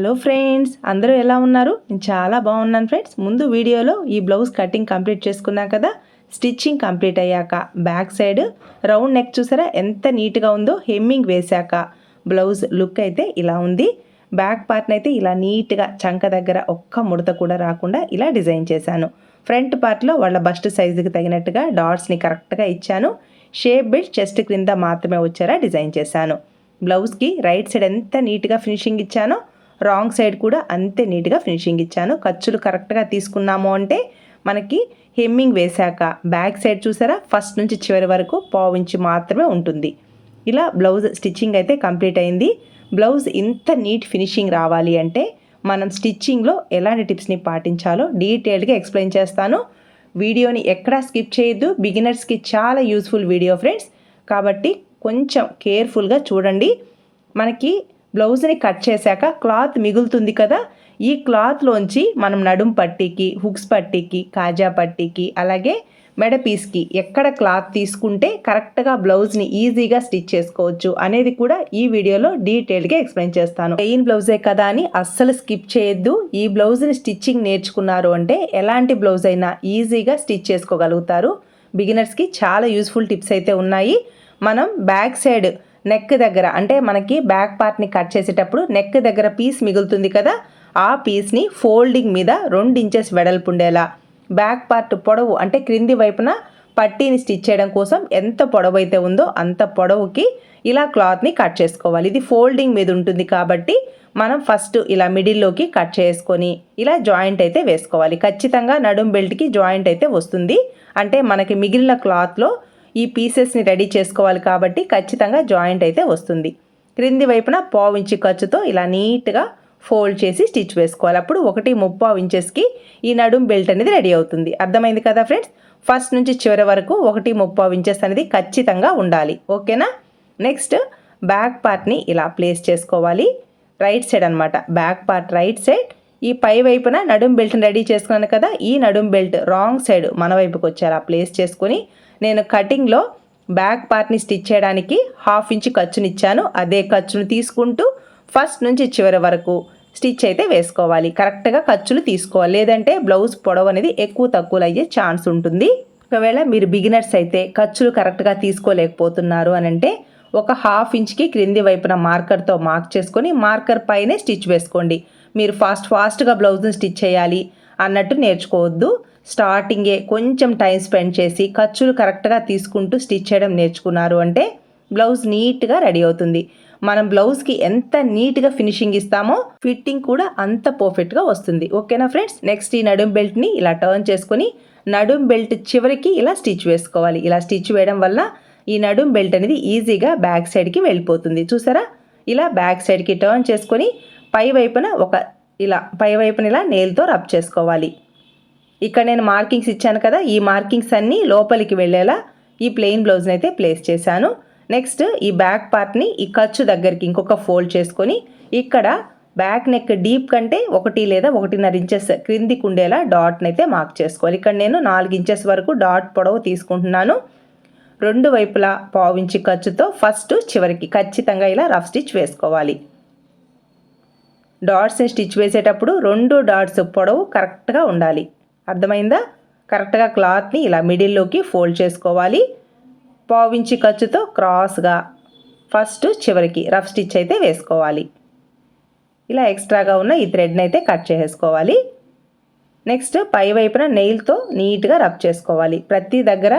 Hello friends అందరూ ఎలా ఉన్నారు? నేను చాలా బాగున్నాను ఫ్రెండ్స్. ముందు వీడియోలో ఈ బ్లౌజ్ కటింగ్ కంప్లీట్ చేసుకున్నా కదా స్టిచ్చింగ్ కంప్లీట్ అయ్యాక బ్యాక్ సైడ్ రౌండ్ నెక్ చూసారా? ఎంత నీట్గా ఉందో హెమ్మింగ్ వేశాక బ్లౌజ్ లుక్ అయితే ఇలా ఉంది. బ్యాక్ పార్ట్ని అయితే ఇలా నీట్గా చంక దగ్గర ఒక్క ముడత కూడా రాకుండా ఇలా డిజైన్ చేశాను. ఫ్రంట్ పార్ట్లో వాళ్ళ బస్ట్ సైజుకి తగినట్టుగా డాట్స్ని కరెక్ట్గా ఇచ్చాను. షేప్ బెల్ట్ చెస్ట్ క్రింద మాత్రమే వచ్చారా డిజైన్ చేశాను. బ్లౌజ్కి రైట్ సైడ్ ఎంత నీట్గా ఫినిషింగ్ ఇచ్చానో రాంగ్ సైడ్ కూడా అంతే నీట్గా ఫినిషింగ్ ఇచ్చాను. ఖర్చులు కరెక్ట్గా తీసుకున్నాము అంటే మనకి హెమ్మింగ్ వేశాక బ్యాక్ సైడ్ చూసారా? ఫస్ట్ నుంచి చివరి వరకు పావు మాత్రమే ఉంటుంది. ఇలా బ్లౌజ్ స్టిచ్చింగ్ అయితే కంప్లీట్ అయింది. బ్లౌజ్ ఇంత నీట్ ఫినిషింగ్ రావాలి అంటే మనం స్టిచ్చింగ్లో ఎలాంటి టిప్స్ని పాటించాలో డీటెయిల్డ్గా ఎక్స్ప్లెయిన్ చేస్తాను. వీడియోని ఎక్కడా స్కిప్ చేయొద్దు. బిగినర్స్కి చాలా యూస్ఫుల్ వీడియో ఫ్రెండ్స్. కాబట్టి కొంచెం కేర్ఫుల్గా చూడండి. మనకి బ్లౌజ్ని కట్ చేశాక క్లాత్ మిగులుతుంది కదా ఈ క్లాత్లోంచి మనం నడుం పట్టీకి హుక్స్ పట్టీకి కాజా పట్టీకి అలాగే మెడ పీస్కి ఎక్కడ క్లాత్ తీసుకుంటే కరెక్ట్గా బ్లౌజ్ని ఈజీగా స్టిచ్ చేసుకోవచ్చు అనేది కూడా ఈ వీడియోలో డీటెయిల్గా ఎక్స్ప్లెయిన్ చేస్తాను. పెయిన్ బ్లౌజే కదా అని అస్సలు స్కిప్ చేయొద్దు. ఈ బ్లౌజ్ని స్టిచ్చింగ్ నేర్చుకున్నారు అంటే ఎలాంటి బ్లౌజ్ అయినా ఈజీగా స్టిచ్ చేసుకోగలుగుతారు. బిగినర్స్కి చాలా యూస్ఫుల్ టిప్స్ అయితే ఉన్నాయి. మనం బ్యాక్ సైడ్ నెక్ దగ్గర అంటే మనకి బ్యాక్ పార్ట్ని కట్ చేసేటప్పుడు నెక్ దగ్గర పీస్ మిగులుతుంది కదా ఆ పీస్ని ఫోల్డింగ్ మీద రెండు ఇంచెస్ వెడల్పు ఉండేలా. బ్యాక్ పార్ట్ పొడవు అంటే క్రింది వైపున పట్టీని స్టిచ్ చేయడం కోసం ఎంత పొడవు అయితే ఉందో అంత పొడవుకి ఇలా క్లాత్ని కట్ చేసుకోవాలి. ఇది ఫోల్డింగ్ మీద ఉంటుంది కాబట్టి మనం ఫస్ట్ ఇలా మిడిల్లోకి కట్ చేసుకొని ఇలా జాయింట్ అయితే వేసుకోవాలి. ఖచ్చితంగా నడుం బెల్ట్కి జాయింట్ అయితే వస్తుంది. అంటే మనకి మిగిలిన క్లాత్లో ఈ పీసెస్ని రెడీ చేసుకోవాలి కాబట్టి ఖచ్చితంగా జాయింట్ అయితే వస్తుంది. క్రింది వైపున పావు ఇంచి ఖర్చుతో ఇలా నీట్గా ఫోల్డ్ చేసి స్టిచ్ వేసుకోవాలి. అప్పుడు ఒకటి ముప్పావు ఇంచెస్కి ఈ నడుం బెల్ట్ అనేది రెడీ అవుతుంది. అర్థమైంది కదా ఫ్రెండ్స్ ఫస్ట్ నుంచి చివరి వరకు ఒకటి ముప్పావు ఇంచెస్ అనేది ఖచ్చితంగా ఉండాలి. ఓకేనా నెక్స్ట్ బ్యాక్ పార్ట్ని ఇలా ప్లేస్ చేసుకోవాలి. రైట్ సైడ్ అనమాట బ్యాక్ పార్ట్ రైట్ సైడ్ ఈ పై వైపున నడుం బెల్ట్ని రెడీ చేసుకున్నాను కదా ఈ నడుం బెల్ట్ రాంగ్ సైడ్ మన వైపుకి వచ్చారు ఆ ప్లేస్ చేసుకొని నేను కటింగ్లో బ్యాక్ పార్ట్ని స్టిచ్ చేయడానికి హాఫ్ ఇంచ్ ఖర్చునిచ్చాను. అదే ఖర్చును తీసుకుంటూ ఫస్ట్ నుంచి చివరి వరకు స్టిచ్ అయితే వేసుకోవాలి. కరెక్ట్గా ఖర్చులు తీసుకోవాలి. లేదంటే బ్లౌజ్ పొడవు అనేది ఎక్కువ తక్కువలు అయ్యే ఛాన్స్ ఉంటుంది. ఒకవేళ మీరు బిగినర్స్ అయితే ఖర్చులు కరెక్ట్గా తీసుకోలేకపోతున్నారు అని అంటే ఒక హాఫ్ ఇంచ్కి క్రింది వైపున మార్కర్తో మార్క్ చేసుకొని మార్కర్ పైనే స్టిచ్ వేసుకోండి. మీరు ఫాస్ట్ ఫాస్ట్గా బ్లౌజ్ని స్టిచ్ చేయాలి అన్నట్టు నేర్చుకోవద్దు. స్టార్టింగే కొంచెం టైం స్పెండ్ చేసి ఖర్చులు కరెక్ట్గా తీసుకుంటూ స్టిచ్ చేయడం నేర్చుకున్నారు అంటే బ్లౌజ్ నీట్గా రెడీ అవుతుంది. మనం బ్లౌజ్కి ఎంత నీట్గా ఫినిషింగ్ ఇస్తామో ఫిట్టింగ్ కూడా అంత పర్ఫెక్ట్గా వస్తుంది. ఓకేనా ఫ్రెండ్స్? నెక్స్ట్ ఈ నడుం బెల్ట్ని ఇలా టర్న్ చేసుకొని నడుం బెల్ట్ చివరికి ఇలా స్టిచ్ వేసుకోవాలి. ఇలా స్టిచ్ వేయడం వల్ల ఈ నడుం బెల్ట్ అనేది ఈజీగా బ్యాక్ సైడ్కి వెళ్ళిపోతుంది. చూసారా? ఇలా బ్యాక్ సైడ్కి టర్న్ చేసుకొని పై వైపున ఒక ఇలా పై వైపున ఇలా నేల్తో రబ్ చేసుకోవాలి. ఇక్కడ నేను మార్కింగ్స్ ఇచ్చాను కదా ఈ మార్కింగ్స్ అన్నీ లోపలికి వెళ్ళేలా ఈ ప్లెయిన్ బ్లౌజ్ని అయితే ప్లేస్ చేశాను. నెక్స్ట్ ఈ బ్యాక్ పార్ట్ని ఈ ఖర్చు దగ్గరికి ఇంకొక ఫోల్డ్ చేసుకొని ఇక్కడ బ్యాక్ నెక్ డీప్ కంటే ఒకటి లేదా ఒకటిన్నర ఇంచెస్ క్రిందికి ఉండేలా డాట్ని అయితే మార్క్ చేసుకోవాలి. ఇక్కడ నేను నాలుగు ఇంచెస్ వరకు డాట్ పొడవు తీసుకుంటున్నాను. రెండు వైపులా పావించి ఖర్చుతో ఫస్ట్ చివరికి ఖచ్చితంగా ఇలా రఫ్ స్టిచ్ వేసుకోవాలి. డాట్స్ని స్టిచ్ వేసేటప్పుడు రెండు డాట్స్ పొడవు కరెక్ట్గా ఉండాలి. అర్థమైందా? కరెక్ట్గా క్లాత్ని ఇలా మిడిల్లోకి ఫోల్డ్ చేసుకోవాలి. పావించి ఖర్చుతో క్రాస్గా ఫస్ట్ చివరికి రఫ్ స్టిచ్ అయితే వేసుకోవాలి. ఇలా ఎక్స్ట్రాగా ఉన్న ఈ థ్రెడ్ని అయితే కట్ చేసుకోవాలి. నెక్స్ట్ పై వైపున నెయిల్తో నీట్గా రబ్ చేసుకోవాలి. ప్రతి దగ్గర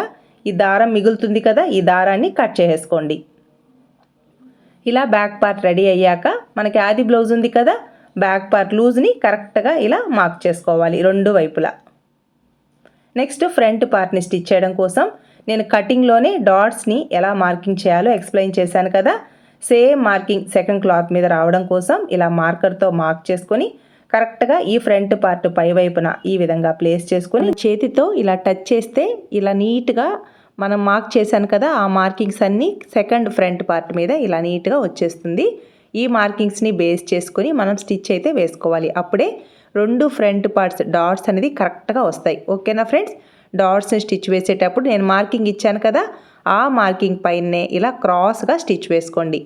ఈ దారం మిగులుతుంది కదా ఈ దారాన్ని కట్ చేసుకోండి ఇలా బ్యాక్ పార్ట్ రెడీ అయ్యాక మనకి ఆది బ్లౌజ్ ఉంది కదా బ్యాక్ పార్ట్ లూజ్ని కరెక్ట్గా ఇలా మార్క్ చేసుకోవాలి రెండు వైపులా. నెక్స్ట్ ఫ్రంట్ పార్ట్ని స్టిచ్ చేయడం కోసం నేను కటింగ్లోనే డాట్స్ని ఎలా మార్కింగ్ చేయాలో ఎక్స్ప్లెయిన్ చేశాను కదా. సేమ్ మార్కింగ్ సెకండ్ క్లాత్ మీద రావడం కోసం ఇలా మార్కర్తో మార్క్ చేసుకొని కరెక్ట్గా ఈ ఫ్రంట్ పార్ట్ పై వైపున ఈ విధంగా ప్లేస్ చేసుకొని చేతితో ఇలా టచ్ చేస్తే ఇలా నీట్గా మనం మార్క్ చేశాను కదా ఆ మార్కింగ్స్ అన్నీ సెకండ్ ఫ్రంట్ పార్ట్ మీద ఇలా నీట్గా వచ్చేస్తుంది. ఈ మార్కింగ్స్ని బేస్ చేసుకొని మనం స్టిచ్ అయితే వేసుకోవాలి. అప్పుడే రెండు ఫ్రంట్ పార్ట్స్ డాట్స్ అనేది కరెక్ట్గా వస్తాయి. ఓకేనా ఫ్రెండ్స్? డాట్స్ని స్టిచ్ వేసేటప్పుడు నేను మార్కింగ్ ఇచ్చాను కదా ఆ మార్కింగ్ పైనే ఇలా క్రాస్గా స్టిచ్ వేసుకోండి.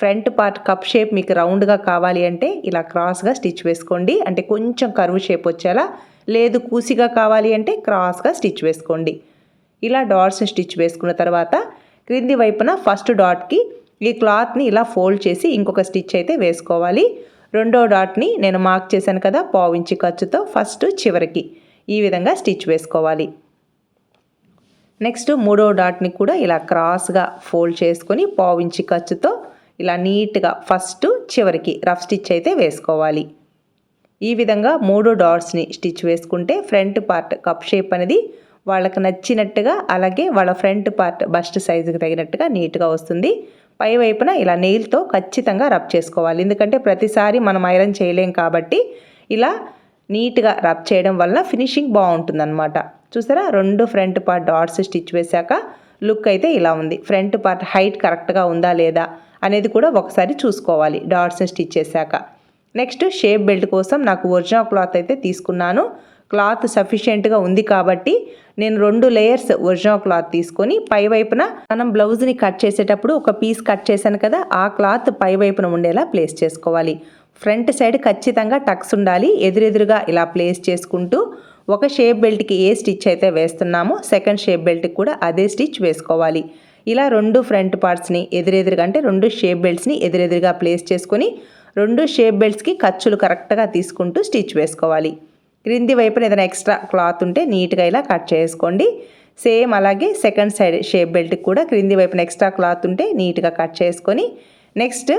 ఫ్రంట్ పార్ట్ కప్ షేప్ మీకు రౌండ్గా కావాలి అంటే ఇలా క్రాస్గా స్టిచ్ వేసుకోండి. అంటే కొంచెం కరువు షేప్ వచ్చేలా లేదు కూసిగా కావాలి అంటే క్రాస్గా స్టిచ్ వేసుకోండి. ఇలా డాట్స్ని స్టిచ్ వేసుకున్న తర్వాత క్రింది వైపున ఫస్ట్ డాట్కి ఈ క్లాత్ని ఇలా ఫోల్డ్ చేసి ఇంకొక స్టిచ్ అయితే వేసుకోవాలి. రెండో డాట్ని నేను మార్క్ చేశాను కదా పావించి ఖర్చుతో ఫస్ట్ చివరికి. ఈ విధంగా స్టిచ్ వేసుకోవాలి. నెక్స్ట్ మూడో డాట్ని కూడా ఇలా క్రాస్గా ఫోల్డ్ చేసుకొని పావించి ఖర్చుతో ఇలా నీట్గా ఫస్ట్ చివరికి రఫ్ స్టిచ్ అయితే వేసుకోవాలి. ఈ విధంగా మూడు డాట్స్ని స్టిచ్ వేసుకుంటే ఫ్రంట్ పార్ట్ కప్ షేప్ అనేది వాళ్ళకి నచ్చినట్టుగా అలాగే వాళ్ళ ఫ్రంట్ పార్ట్ బస్ట్ సైజుకి తగినట్టుగా నీట్గా వస్తుంది. పై వైపున ఇలా నెయిల్తో ఖచ్చితంగా రబ్ చేసుకోవాలి. ఎందుకంటే ప్రతిసారి మనం ఐరన్ చేయలేం కాబట్టి ఇలా నీట్గా రబ్ చేయడం వల్ల ఫినిషింగ్ బాగుంటుందన్నమాట. చూసారా? రెండు ఫ్రంట్ పార్ట్ డాట్స్ స్టిచ్ వేశాక లుక్ అయితే ఇలా ఉంది. ఫ్రంట్ పార్ట్ హైట్ కరెక్ట్గా ఉందా లేదా అనేది కూడా ఒకసారి చూసుకోవాలి డాట్స్ని స్టిచ్ చేశాక. నెక్స్ట్ షేప్ బెల్ట్ కోసం నాకు ఒరిజినల్ క్లాత్ అయితే తీసుకున్నాను. క్లాత్ సఫిషియెంట్గా ఉంది కాబట్టి నేను రెండు లేయర్స్ ఒరిజినల్ క్లాత్ తీసుకొని పై వైపున మనం బ్లౌజ్ని కట్ చేసేటప్పుడు ఒక పీస్ కట్ చేశాను కదా ఆ క్లాత్ పై వైపున ఉండేలా ప్లేస్ చేసుకోవాలి. ఫ్రంట్ సైడ్ ఖచ్చితంగా టక్స్ ఉండాలి ఎదురెదురుగా ఇలా ప్లేస్ చేసుకుంటూ ఒక షేప్ బెల్ట్కి ఏ స్టిచ్ అయితే వేస్తున్నామో సెకండ్ షేప్ బెల్ట్కి కూడా అదే స్టిచ్ వేసుకోవాలి. ఇలా రెండు ఫ్రంట్ పార్ట్స్ని ఎదురెదురుగా అంటే రెండు షేప్ బెల్ట్స్ని ఎదురెదురుగా ప్లేస్ చేసుకొని రెండు షేప్ బెల్ట్స్కి ఖర్చులు కరెక్ట్గా తీసుకుంటూ స్టిచ్ వేసుకోవాలి. క్రింది వైపున ఏదైనా ఎక్స్ట్రా క్లాత్ ఉంటే నీట్గా ఇలా కట్ చేసుకోండి. సేమ్ అలాగే సెకండ్ సైడ్ షేప్ బెల్ట్కి కూడా క్రింది వైపున ఎక్స్ట్రా క్లాత్ ఉంటే నీట్గా కట్ చేసుకొని నెక్స్ట్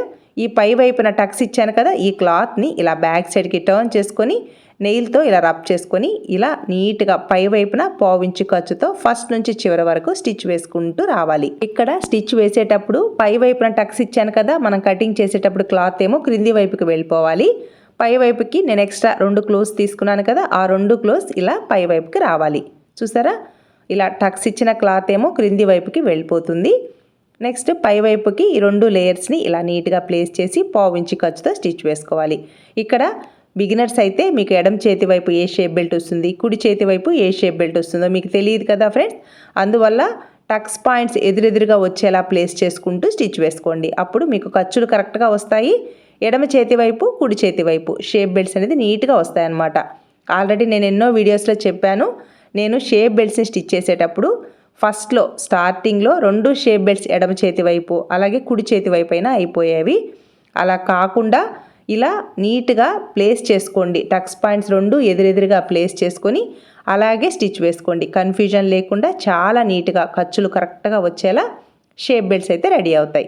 ఈ పై వైపున టక్స్ ఇచ్చాను కదా ఈ క్లాత్ని ఇలా బ్యాక్ సైడ్కి టర్న్ చేసుకొని నెయిల్తో ఇలా రబ్ చేసుకొని ఇలా నీట్గా పై వైపున పావించి ఖర్చుతో ఫస్ట్ నుంచి చివరి వరకు స్టిచ్ వేసుకుంటూ రావాలి. ఇక్కడ స్టిచ్ వేసేటప్పుడు పై వైపున టక్స్ ఇచ్చాను కదా మనం కటింగ్ చేసేటప్పుడు క్లాత్ ఏమో క్రింది వైపుకి వెళ్ళిపోవాలి. పై వైపుకి నేను ఎక్స్ట్రా రెండు క్లోజ్ తీసుకున్నాను కదా ఆ రెండు క్లోజ్ ఇలా పై వైపుకి రావాలి. చూసారా? ఇలా టక్స్ ఇచ్చిన క్లాత్ ఏమో క్రింది వైపుకి వెళ్ళిపోతుంది. నెక్స్ట్ పై వైపుకి ఈ రెండు లేయర్స్ని ఇలా నీట్గా ప్లేస్ చేసి పావించి ఖర్చుతో స్టిచ్ వేసుకోవాలి. ఇక్కడ బిగినర్స్ అయితే మీకు ఎడం చేతి వైపు ఏ షేప్ బెల్ట్ వస్తుంది కుడి చేతి వైపు ఏ షేప్ బెల్ట్ వస్తుందో మీకు తెలియదు కదా ఫ్రెండ్స్ అందువల్ల టక్స్ పాయింట్స్ ఎదురెదురుగా వచ్చేలా ప్లేస్ చేసుకుంటూ స్టిచ్ వేసుకోండి. అప్పుడు మీకు ఖర్చులు కరెక్ట్గా వస్తాయి. ఎడమ చేతి వైపు కుడి చేతి వైపు. షేప్ బెల్ట్స్ అనేది నీట్గా వస్తాయన్నమాట. ఆల్రెడీ నేను ఎన్నో వీడియోస్లో చెప్పాను. నేను షేప్ బెల్ట్స్ని స్టిచ్ చేసేటప్పుడు ఫస్ట్లో స్టార్టింగ్లో రెండు షేప్ బెల్ట్స్ ఎడమ చేతి వైపు అలాగే కుడి చేతి వైపు అయినా అయిపోయేవి. అలా కాకుండా ఇలా నీట్గా ప్లేస్ చేసుకోండి. టక్స్ పాయింట్స్ రెండు ఎదురెదురుగా ప్లేస్ చేసుకొని అలాగే స్టిచ్ వేసుకోండి. కన్ఫ్యూజన్ లేకుండా చాలా నీట్గా ఖర్చులు కరెక్ట్గా వచ్చేలా షేప్ బెల్ట్స్ అయితే రెడీ అవుతాయి.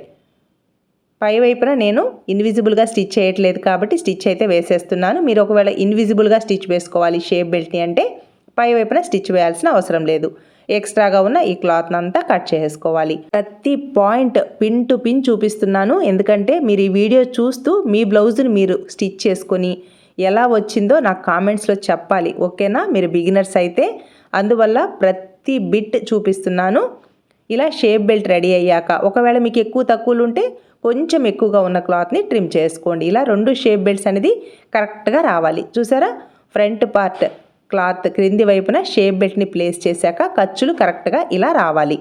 పై వైపున నేను ఇన్విజిబుల్గా స్టిచ్ చేయట్లేదు కాబట్టి స్టిచ్ అయితే వేసేస్తున్నాను. మీరు ఒకవేళ ఇన్విజిబుల్గా స్టిచ్ వేసుకోవాలి షేప్ బెల్ట్ని అంటే పై వైపున స్టిచ్ వేయాల్సిన అవసరం లేదు. ఎక్స్ట్రాగా ఉన్న ఈ క్లాత్ అంతా కట్ చేసుకోవాలి. ప్రతి పాయింట్ పిన్ టు పిన్ చూపిస్తున్నాను. ఎందుకంటే మీరు ఈ వీడియో చూస్తూ మీ బ్లౌజ్ని మీరు స్టిచ్ చేసుకొని ఎలా వచ్చిందో నాకు కామెంట్స్లో చెప్పాలి. ఓకేనా? మీరు బిగినర్స్ అయితే అందువల్ల ప్రతి బిట్ చూపిస్తున్నాను. ఇలా షేప్ బెల్ట్ రెడీ అయ్యాక ఒకవేళ మీకు ఎక్కువ తక్కువలు ఉంటే కొంచెం ఎక్కువగా ఉన్న క్లాత్ని ట్రిమ్ చేసుకోండి. ఇలా రెండు షేప్ బెల్ట్స్ అనేది కరెక్ట్గా రావాలి. చూసారా? ఫ్రంట్ పార్ట్ క్లాత్ క్రింది వైపున షేప్ బెల్ట్ని ప్లేస్ చేశాక ఖర్చులు కరెక్ట్గా ఇలా రావాలి.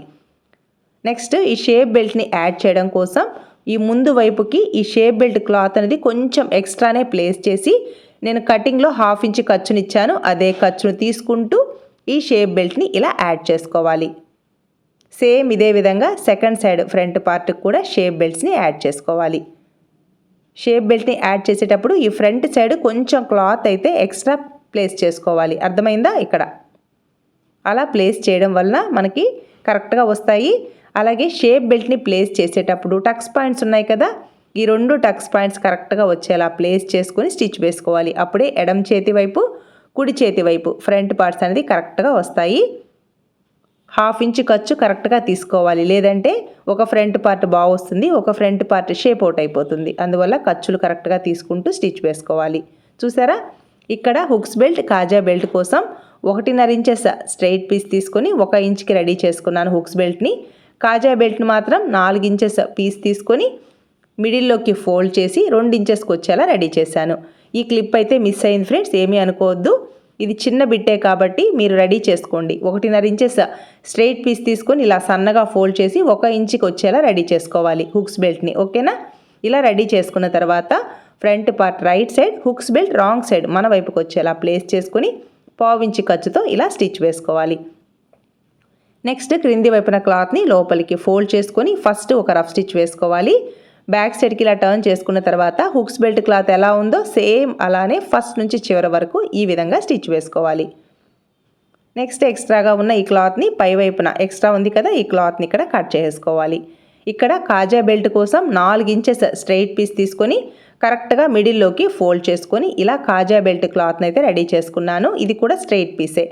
నెక్స్ట్ ఈ షేప్ బెల్ట్ని యాడ్ చేయడం కోసం ఈ ముందు వైపుకి ఈ షేప్ బెల్ట్ క్లాత్ అనేది కొంచెం ఎక్స్ట్రానే ప్లేస్ చేసి నేను కటింగ్లో హాఫ్ ఇంచ్ ఖర్చునిచ్చాను. అదే ఖర్చును తీసుకుంటూ ఈ షేప్ బెల్ట్ని ఇలా యాడ్ చేసుకోవాలి. సేమ్ ఇదే విధంగా సెకండ్ సైడ్ ఫ్రంట్ పార్ట్కి కూడా షేప్ బెల్ట్స్ని యాడ్ చేసుకోవాలి. షేప్ బెల్ట్ని యాడ్ చేసేటప్పుడు ఈ ఫ్రంట్ సైడ్ కొంచెం క్లాత్ అయితే ఎక్స్ట్రా ప్లేస్ చేసుకోవాలి. అర్థమైందా ఇక్కడ? అలా ప్లేస్ చేయడం వలన మనకి కరెక్ట్గా వస్తాయి. అలాగే షేప్ బెల్ట్ని ప్లేస్ చేసేటప్పుడు టక్స్ పాయింట్స్ ఉన్నాయి కదా? ఈ రెండు టక్స్ పాయింట్స్ కరెక్ట్గా వచ్చేలా ప్లేస్ చేసుకొని స్టిచ్ వేసుకోవాలి. అప్పుడే ఎడం చేతి వైపు కుడి చేతి వైపు ఫ్రంట్ పార్ట్స్ అనేది కరెక్ట్గా వస్తాయి. హాఫ్ ఇంచ్ ఖర్చు కరెక్ట్గా తీసుకోవాలి. లేదంటే ఒక ఫ్రంట్ పార్ట్ బాగా వస్తుంది ఒక ఫ్రంట్ పార్ట్ షేప్ అవుట్ అయిపోతుంది. అందువల్ల ఖర్చులు కరెక్ట్గా తీసుకుంటూ స్టిచ్ వేసుకోవాలి. చూసారా? ఇక్కడ హుక్స్ బెల్ట్ కాజా బెల్ట్ కోసం ఒకటిన్నర ఇంచెస్ స్ట్రైట్ పీస్ తీసుకొని ఒక ఇంచ్కి రెడీ చేసుకున్నాను హుక్స్ బెల్ట్ని. కాజా బెల్ట్ని మాత్రం నాలుగు ఇంచెస్ పీస్ తీసుకొని మిడిల్లోకి ఫోల్డ్ చేసి రెండు ఇంచెస్కి వచ్చేలా రెడీ చేశాను. ఈ క్లిప్ అయితే మిస్ అయింది ఫ్రెండ్స్ ఏమీ అనుకోవద్దు. ఇది చిన్న బిట్టే కాబట్టి మీరు రెడీ చేసుకోండి. ఒకటిన్నర ఇంచెస్ స్ట్రైట్ పీస్ తీసుకొని ఇలా సన్నగా ఫోల్డ్ చేసి ఒక ఇంచుకి వచ్చేలా రెడీ చేసుకోవాలి హుక్స్ బెల్ట్ని. ఓకేనా? ఇలా రెడీ చేసుకున్న తర్వాత front part right side hooks belt wrong side మన వైపుకి వచ్చేలా ప్లేస్ చేసుకుని పావించి ఖర్చుతో ఇలా స్టిచ్ వేసుకోవాలి. నెక్స్ట్ క్రింది వైపున క్లాత్ని లోపలికి ఫోల్డ్ చేసుకొని ఫస్ట్ ఒక రఫ్ స్టిచ్ వేసుకోవాలి. బ్యాక్ సైడ్కి ఇలా టర్న్ చేసుకున్న తర్వాత హుక్స్ బెల్ట్ క్లాత్ ఎలా ఉందో సేమ్ అలానే ఫస్ట్ నుంచి చివరి వరకు ఈ విధంగా స్టిచ్ వేసుకోవాలి. నెక్స్ట్ ఎక్స్ట్రాగా ఉన్న ఈ క్లాత్ని పై వైపున ఎక్స్ట్రా ఉంది కదా ఈ క్లాత్ని ఇక్కడ కట్ చేసుకోవాలి. ఇక్కడ కాజా బెల్ట్ కోసం నాలుగు ఇంచెస్ స్ట్రైట్ పీస్ తీసుకొని కరెక్ట్గా మిడిల్లోకి ఫోల్డ్ చేసుకొని ఇలా కాజా బెల్ట్ క్లాత్ని అయితే రెడీ చేసుకున్నాను. ఇది కూడా స్ట్రైట్ పీసే.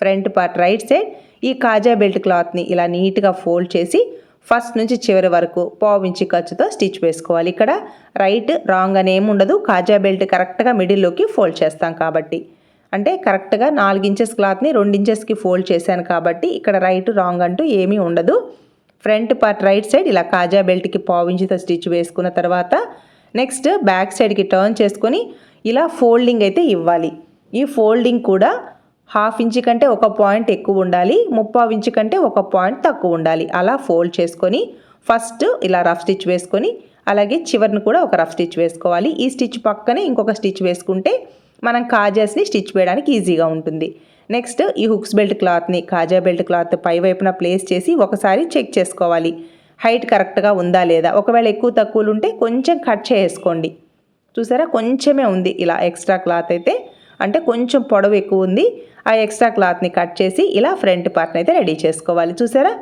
ఫ్రంట్ పార్ట్ రైట్ సైడ్ ఈ కాజా బెల్ట్ క్లాత్ని ఇలా నీట్గా ఫోల్డ్ చేసి ఫస్ట్ నుంచి చివరి వరకు పావించి ఖర్చుతో స్టిచ్ వేసుకోవాలి. ఇక్కడ రైట్ రాంగ్ అని ఏముండదు కాజా బెల్ట్ కరెక్ట్గా మిడిల్లోకి ఫోల్డ్ చేస్తాం కాబట్టి. అంటే కరెక్ట్గా నాలుగు ఇంచెస్ క్లాత్ని రెండు ఇంచెస్కి ఫోల్డ్ చేశాను కాబట్టి ఇక్కడ రైట్ రాంగ్ అంటూ ఏమీ ఉండదు. ఫ్రంట్ పార్ట్ రైట్ సైడ్ ఇలా కాజా బెల్ట్కి పావించితో స్టిచ్ వేసుకున్న తర్వాత నెక్స్ట్ బ్యాక్ సైడ్కి టర్న్ చేసుకొని ఇలా ఫోల్డింగ్ అయితే ఇవ్వాలి. ఈ ఫోల్డింగ్ కూడా హాఫ్ ఇంచ్ కంటే ఒక పాయింట్ ఎక్కువ ఉండాలి ముప్పావు ఇంచ్ కంటే ఒక పాయింట్ తక్కువ ఉండాలి. అలా ఫోల్డ్ చేసుకొని ఫస్ట్ ఇలా రఫ్ స్టిచ్ వేసుకొని అలాగే చివరిని కూడా ఒక రఫ్ స్టిచ్ వేసుకోవాలి. ఈ స్టిచ్ పక్కనే ఇంకొక స్టిచ్ వేసుకుంటే మనం కాజాస్ని స్టిచ్ వేయడానికి ఈజీగా ఉంటుంది. నెక్స్ట్ ఈ హుక్స్ బెల్ట్ క్లాత్ని కాజా బెల్ట్ క్లాత్ పై వైపున ప్లేస్ చేసి ఒకసారి చెక్ చేసుకోవాలి. హైట్ కరెక్ట్గా ఉందా లేదా? ఒకవేళ ఎక్కువ తక్కువలు ఉంటే కొంచెం కట్ చేసుకోండి చూసారా? కొంచెమే ఉంది. ఇలా ఎక్స్ట్రా క్లాత్ అయితే అంటే కొంచెం పొడవు ఎక్కువ ఉంది. ఆ ఎక్స్ట్రా క్లాత్ని కట్ చేసి ఇలా ఫ్రంట్ పార్ట్ని అయితే రెడీ చేసుకోవాలి. చూసారా?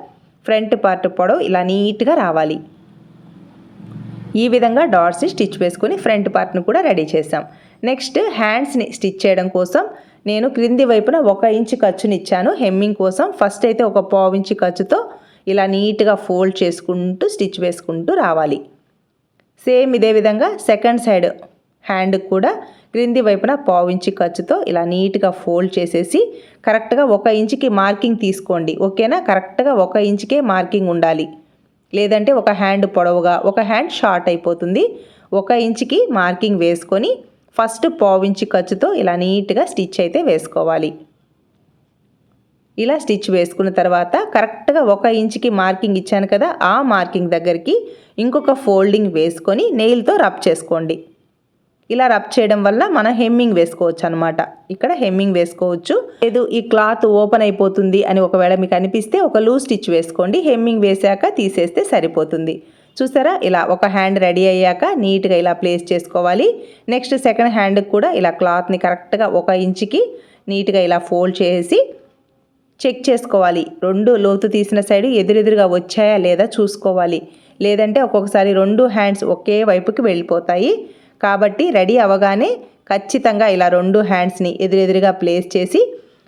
ఫ్రంట్ పార్ట్ పొడవు ఇలా నీట్గా రావాలి. ఈ విధంగా డాట్స్ని స్టిచ్ వేసుకొని ఫ్రంట్ పార్ట్ని కూడా రెడీ చేసాం నెక్స్ట్ హ్యాండ్స్ని స్టిచ్ చేయడం కోసం నేను క్రింది వైపున ఒక ఇంచు ఖర్చుని ఇచ్చాను. హెమ్మింగ్ కోసం ఫస్ట్ అయితే ఒక పావు ఇంచు ఖర్చుతో ఇలా నీట్గా ఫోల్డ్ చేసుకుంటూ స్టిచ్ వేసుకుంటూ రావాలి. సేమ్ ఇదే విధంగా సెకండ్ సైడ్ హ్యాండ్ కూడా క్రింది వైపున పావు ఇంచి ఖర్చుతో ఇలా నీట్గా ఫోల్డ్ చేసేసి కరెక్ట్గా ఒక ఇంచుకి మార్కింగ్ తీసుకోండి. ఓకేనా? కరెక్ట్గా ఒక ఇంచుకే మార్కింగ్ ఉండాలి. లేదంటే ఒక హ్యాండ్ పొడవుగా ఒక హ్యాండ్ షార్ట్ అయిపోతుంది. ఒక ఇంచుకి మార్కింగ్ వేసుకొని ఫస్ట్ పావు ఖర్చుతో ఇలా నీట్గా స్టిచ్ అయితే వేసుకోవాలి. ఇలా స్టిచ్ వేసుకున్న తర్వాత కరెక్ట్గా ఒక ఇంచుకి మార్కింగ్ ఇచ్చాను కదా ఆ మార్కింగ్ దగ్గరికి ఇంకొక ఫోల్డింగ్ వేసుకొని నెయిల్తో రబ్ చేసుకోండి. ఇలా రబ్ చేయడం వల్ల మనం హెమ్మింగ్ వేసుకోవచ్చు అనమాట ఇక్కడ హెమ్మింగ్ వేసుకోవచ్చు. లేదు ఈ క్లాత్ ఓపెన్ అయిపోతుంది అని ఒకవేళ మీకు అనిపిస్తే ఒక లూజ్ స్టిచ్ వేసుకోండి. హెమ్మింగ్ వేసాక తీసేస్తే సరిపోతుంది. చూసారా? ఇలా ఒక హ్యాండ్ రెడీ అయ్యాక నీట్గా ఇలా ప్లేస్ చేసుకోవాలి. నెక్స్ట్ సెకండ్ హ్యాండ్కి కూడా ఇలా క్లాత్ని కరెక్ట్గా ఒక ఇంచుకి నీట్గా ఇలా ఫోల్డ్ చేసి చెక్ చేసుకోవాలి. రెండు లోతు తీసిన సైడ్ ఎదురెదురుగా వచ్చాయా లేదా చూసుకోవాలి. లేదంటే ఒక్కొక్కసారి రెండు హ్యాండ్స్ ఒకే వైపుకి వెళ్ళిపోతాయి. కాబట్టి రెడీ అవగానే ఖచ్చితంగా ఇలా రెండు హ్యాండ్స్ని ఎదురెదురుగా ప్లేస్ చేసి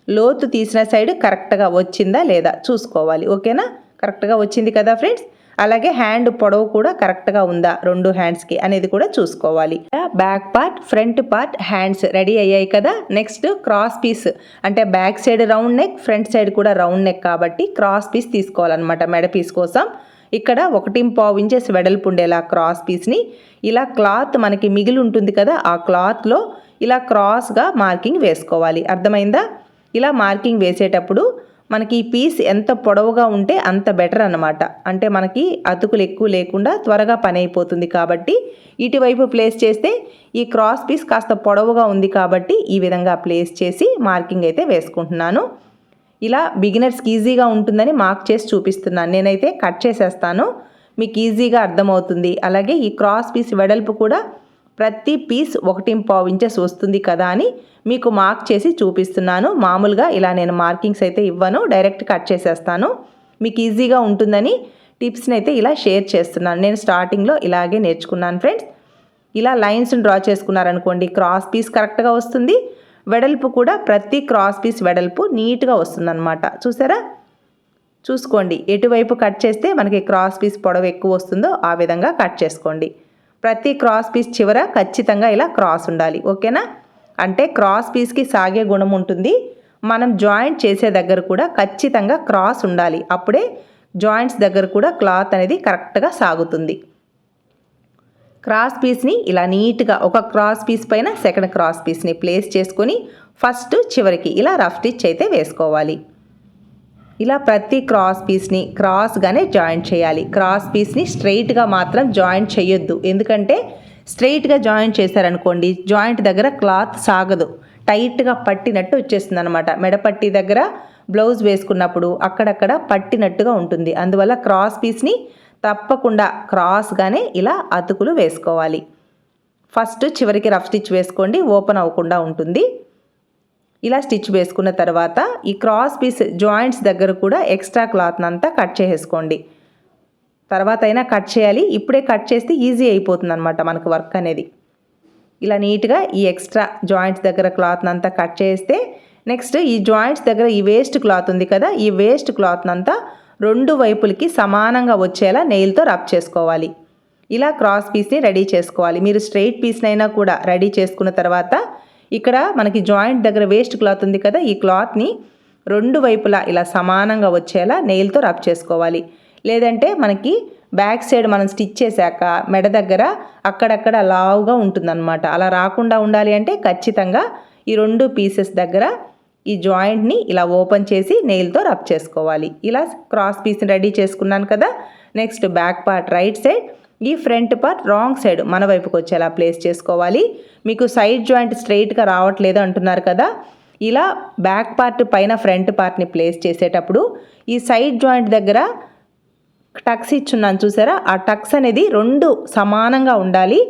లోతు తీసిన సైడ్ కరెక్ట్గా వచ్చిందా లేదా చూసుకోవాలి. ఓకేనా? కరెక్ట్గా వచ్చింది కదా ఫ్రెండ్స్? అలాగే హ్యాండ్ పొడవు కూడా కరెక్ట్గా ఉందా రెండు హ్యాండ్స్కి అనేది కూడా చూసుకోవాలి. Back part front part hands ready అయ్యాయి కదా? నెక్స్ట్ క్రాస్ పీస్ అంటే back side round neck front side కూడా రౌండ్ నెక్ కాబట్టి క్రాస్ పీస్ తీసుకోవాలన్నమాట మెడ పీస్ కోసం. ఇక్కడ ఒకటి పావు ఇంచెస్ వెడల్పు ఉండేలా క్రాస్ పీస్ని. ఇలా క్లాత్ మనకి మిగిలి ఉంటుంది కదా ఆ క్లాత్లో ఇలా క్రాస్గా మార్కింగ్ వేసుకోవాలి. అర్థమైందా? ఇలా మార్కింగ్ వేసేటప్పుడు మనకి ఈ పీస్ ఎంత పొడవుగా ఉంటే అంత బెటర్ అనమాట అంటే మనకి అతుకులు ఎక్కువ లేకుండా త్వరగా పని అయిపోతుంది కాబట్టి ఇటువైపు ప్లేస్ చేస్తే ఈ క్రాస్ పీస్ కాస్త పొడవుగా ఉంది కాబట్టి ఈ విధంగా ప్లేస్ చేసి మార్కింగ్ అయితే వేసుకుంటున్నాను. ఇలా బిగినర్స్కి ఈజీగా ఉంటుందని మార్క్ చేసి చూపిస్తున్నాను. నేనైతే కట్ చేసేస్తాను. మీకు ఈజీగా అర్థమవుతుంది. అలాగే ఈ క్రాస్ పీస్ వెడల్పు కూడా ప్రతి పీస్ ఒకటి పావు ఇంచెస్ వస్తుంది కదా అని మీకు మార్క్ చేసి చూపిస్తున్నాను. మామూలుగా ఇలా నేను మార్కింగ్స్ అయితే ఇవ్వను. డైరెక్ట్ కట్ చేసేస్తాను. మీకు ఈజీగా ఉంటుందని టిప్స్ని అయితే ఇలా షేర్ చేస్తున్నాను. నేను స్టార్టింగ్లో ఇలాగే నేర్చుకున్నాను ఫ్రెండ్స్ ఇలా లైన్స్ని డ్రా చేసుకున్నారనుకోండి క్రాస్ పీస్ కరెక్ట్గా వస్తుంది. వెడల్పు కూడా ప్రతి క్రాస్ పీస్ వెడల్పు నీట్గా వస్తుందన్నమాట. చూసారా? చూసుకోండి. ఎటువైపు కట్ చేస్తే మనకి క్రాస్ పీస్ పొడవు ఎక్కువ వస్తుందో ఆ విధంగా కట్ చేసుకోండి. ప్రతి క్రాస్ పీస్ చివర ఖచ్చితంగా ఇలా క్రాస్ ఉండాలి. ఓకేనా? అంటే క్రాస్ పీస్కి సాగే గుణం ఉంటుంది. మనం జాయింట్ చేసే దగ్గర కూడా ఖచ్చితంగా క్రాస్ ఉండాలి. అప్పుడే జాయింట్స్ దగ్గర కూడా క్లాత్ అనేది కరెక్ట్గా సాగుతుంది. క్రాస్ పీస్ని ఇలా నీట్గా ఒక క్రాస్ పీస్ పైన సెకండ్ క్రాస్ పీస్ని ప్లేస్ చేసుకొని ఫస్ట్ చివరికి ఇలా రఫ్ స్టిచ్ అయితే వేసుకోవాలి. ఇలా ప్రతి క్రాస్ పీస్ని క్రాస్గానే జాయింట్ చేయాలి. క్రాస్ పీస్ని స్ట్రైట్గా మాత్రం జాయింట్ చేయొద్దు. ఎందుకంటే స్ట్రైట్గా జాయింట్ చేశారనుకోండి జాయింట్ దగ్గర క్లాత్ సాగదు. టైట్గా పట్టినట్టు వచ్చేస్తుంది అనమాట మెడపట్టి దగ్గర బ్లౌజ్ వేసుకున్నప్పుడు అక్కడక్కడ పట్టినట్టుగా ఉంటుంది. అందువల్ల క్రాస్ పీస్ని తప్పకుండా క్రాస్గానే ఇలా అతుకులు వేసుకోవాలి. ఫస్ట్ చివరికి రఫ్ స్టిచ్ వేసుకోండి ఓపెన్ అవ్వకుండా ఉంటుంది. ఇలా స్టిచ్ వేసుకున్న తర్వాత ఈ క్రాస్ పీస్ జాయింట్స్ దగ్గర కూడా ఎక్స్ట్రా క్లాత్ని అంతా కట్ చేసేసుకోండి. తర్వాత అయినా కట్ చేయాలి ఇప్పుడే కట్ చేస్తే ఈజీ అయిపోతుంది అనమాట మనకు వర్క్ అనేది. ఇలా నీట్గా ఈ ఎక్స్ట్రా జాయింట్స్ దగ్గర క్లాత్ని అంతా కట్ చేస్తే నెక్స్ట్ ఈ జాయింట్స్ దగ్గర ఈ వేస్ట్ క్లాత్ ఉంది కదా ఈ వేస్ట్ క్లాత్ని అంతా రెండు వైపులకి సమానంగా వచ్చేలా నెయిల్తో రబ్ చేసుకోవాలి. ఇలా క్రాస్ పీస్ని రెడీ చేసుకోవాలి. మీరు స్ట్రెయిట్ పీస్నైనా కూడా రెడీ చేసుకున్న తర్వాత ఇక్కడ మనకి జాయింట్ దగ్గర వేస్ట్ క్లాత్ ఉంది కదా ఈ క్లాత్ని రెండు వైపులా ఇలా సమానంగా వచ్చేలా నెయిల్తో రబ్ చేసుకోవాలి. లేదంటే మనకి బ్యాక్ సైడ్ మనం స్టిచ్ చేశాక మెడ దగ్గర అక్కడక్కడ లావుగా ఉంటుందన్నమాట. అలా రాకుండా ఉండాలి అంటే ఖచ్చితంగా ఈ రెండు పీసెస్ దగ్గర ఈ జాయింట్ని ఇలా ఓపెన్ చేసి నెయిల్తో రబ్ చేసుకోవాలి. ఇలా క్రాస్ పీస్ని రెడీ చేసుకున్నాను కదా. Next back part right side ఈ ఫ్రంట్ పార్ట్ రాంగ్ సైడ్ మన వైపుకి వచ్చేలా ప్లేస్ చేసుకోవాలి. మీకు సైడ్ జాయింట్ స్ట్రైట్గా రావట్లేదు అంటున్నారు కదా. ఇలా బ్యాక్ పార్ట్ పైన ఫ్రంట్ పార్ట్ని ప్లేస్ చేసేటప్పుడు ఈ సైడ్ జాయింట్ దగ్గర టక్స్ ఇచ్చున్నాను చూసారా? ఆ టక్స్ అనేది రెండు సమానంగా ఉండాలి.